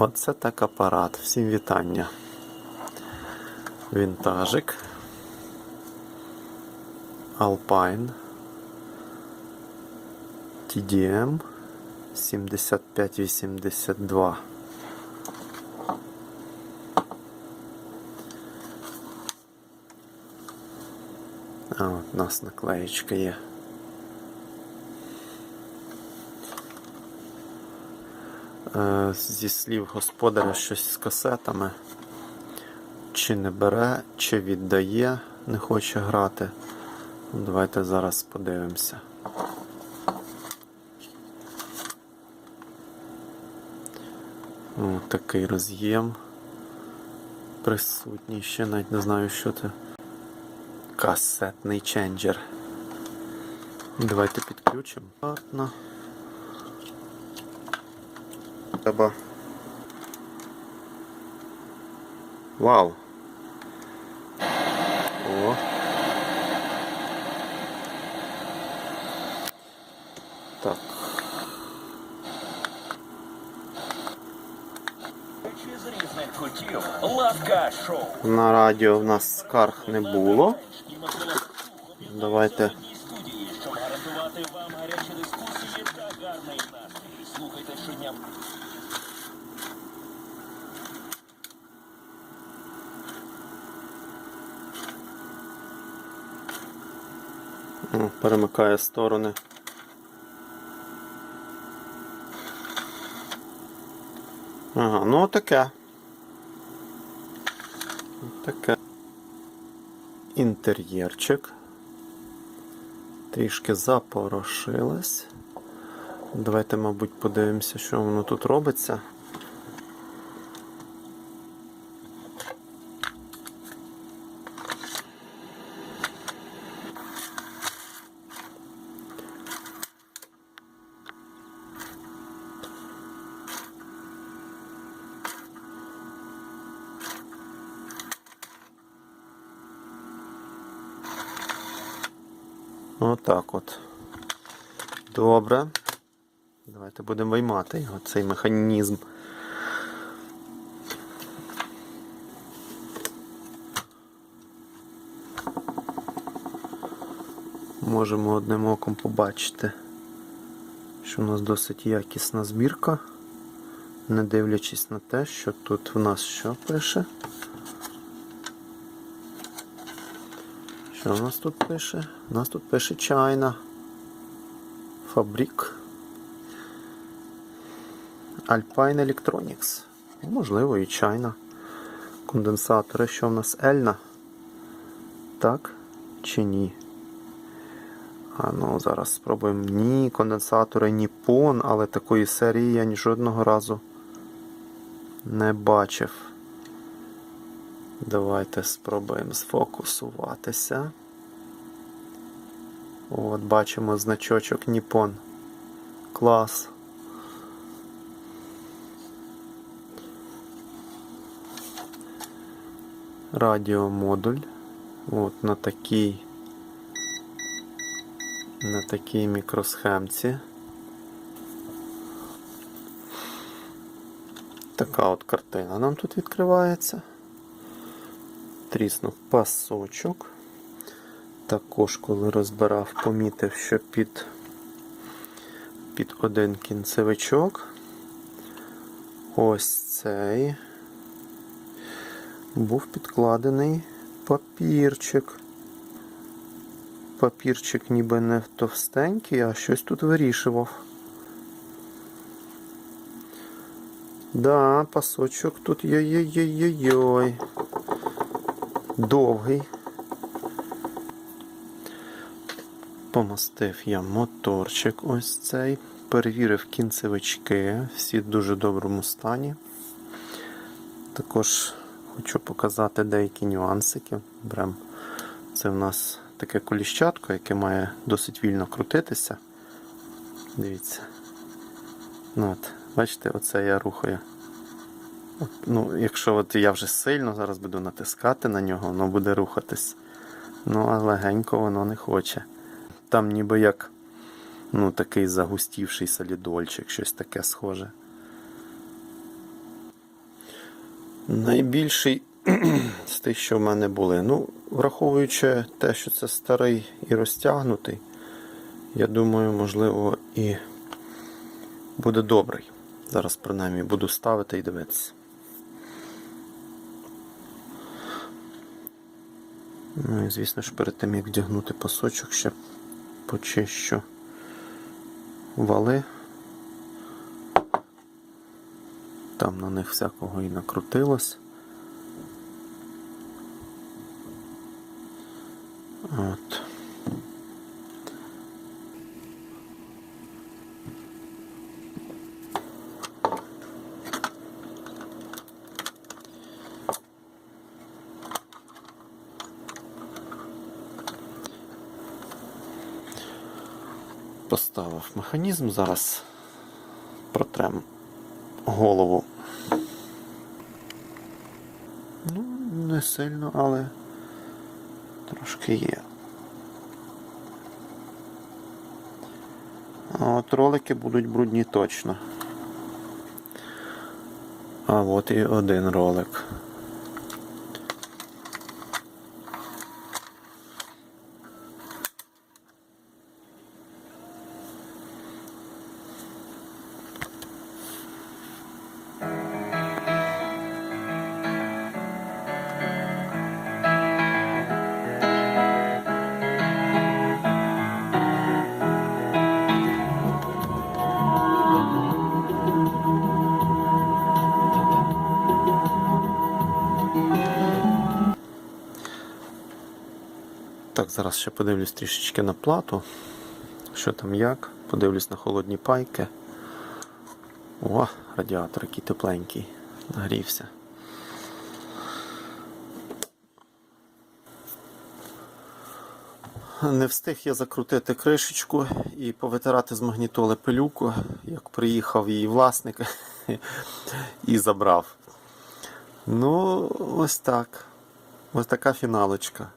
Оце так апарат. Всім вітання. Вінтажик. Alpine. TDM 7582. А от у нас наклеєчка є. Зі слів господаря щось з касетами. Чи не бере, чи віддає, не хоче грати. Ну, Давайте зараз подивимося. О, такий роз'єм присутній ще навіть не знаю, що це. Касетний ченджер. Давайте підключимо. Ладно. Треба. Вау. О. Так. На радіо в нас скарг не було. Давайте. щоб гарантувати вам гарячі дискусії та гарний настрій. Слухайте щодня. Перемикає сторони. Ага, ну таке. Таке. Інтер'єрчик. Трішки запорошилось. Давайте, мабуть, подивимося, що воно тут робиться. Отак от. Добре. Давайте будемо виймати його, цей механізм. Можемо одним оком побачити, що у нас досить якісна збірка, не дивлячись на те, що тут в нас що пише. Що у нас тут пише? У нас тут пише чайна. Фабрик. Alpine Electronics. Можливо, і чайна. Конденсатори, що в нас Ельна? Так чи ні? А ну, зараз спробуємо. Ні, конденсатори Nippon, але такої серії я ні жодного разу не бачив. Давайте спробуємо сфокусуватися. От, бачимо значочок Nippon. Клас. Радіомодуль. От на такій на такій мікросхемці. Така от картина нам тут відкривається. Тріснув пасочок. Також, коли розбирав, помітив, що під, під один кінцевичок ось цей був підкладений папірчик. Папірчик ніби не товстенький, а щось тут вирішував. Да, пасочок тут йой-йой-йой-йой. Довгий. Помастив я моторчик ось цей. Перевірив кінцевички, всі в дуже доброму стані. Також хочу показати деякі нюансики. Берем. Це в нас таке коліщатко, яке має досить вільно крутитися. Дивіться. Ну, от, Бачите, оце я рухаю. Ну, Якщо от я вже сильно зараз буду натискати на нього, воно буде рухатись. Ну, а легенько воно не хоче. Там ніби як ну, такий загустівший солідольчик, щось таке схоже. Найбільший з тих, що в мене були. Ну, враховуючи те, що це старий і розтягнутий, я думаю, можливо, і буде добрий. Зараз принаймні буду ставити і дивитися. Ну і звісно ж перед тим як вдягнути пасочок, ще почищу вали. Там на них всякого і накрутилось. От. Поставив механізм, зараз протрем голову. Ну, не сильно, але трошки є. А от ролики будуть брудні точно. А от і один ролик. Зараз ще подивлюсь трішечки на плату. Що там як. Подивлюсь на холодні пайки. О, радіатор який тепленький. Нагрівся. Не встиг я закрутити кришечку і повитирати з магнітоли пилюку, як приїхав її власник і забрав. Ну, ось так. Ось така фіналочка.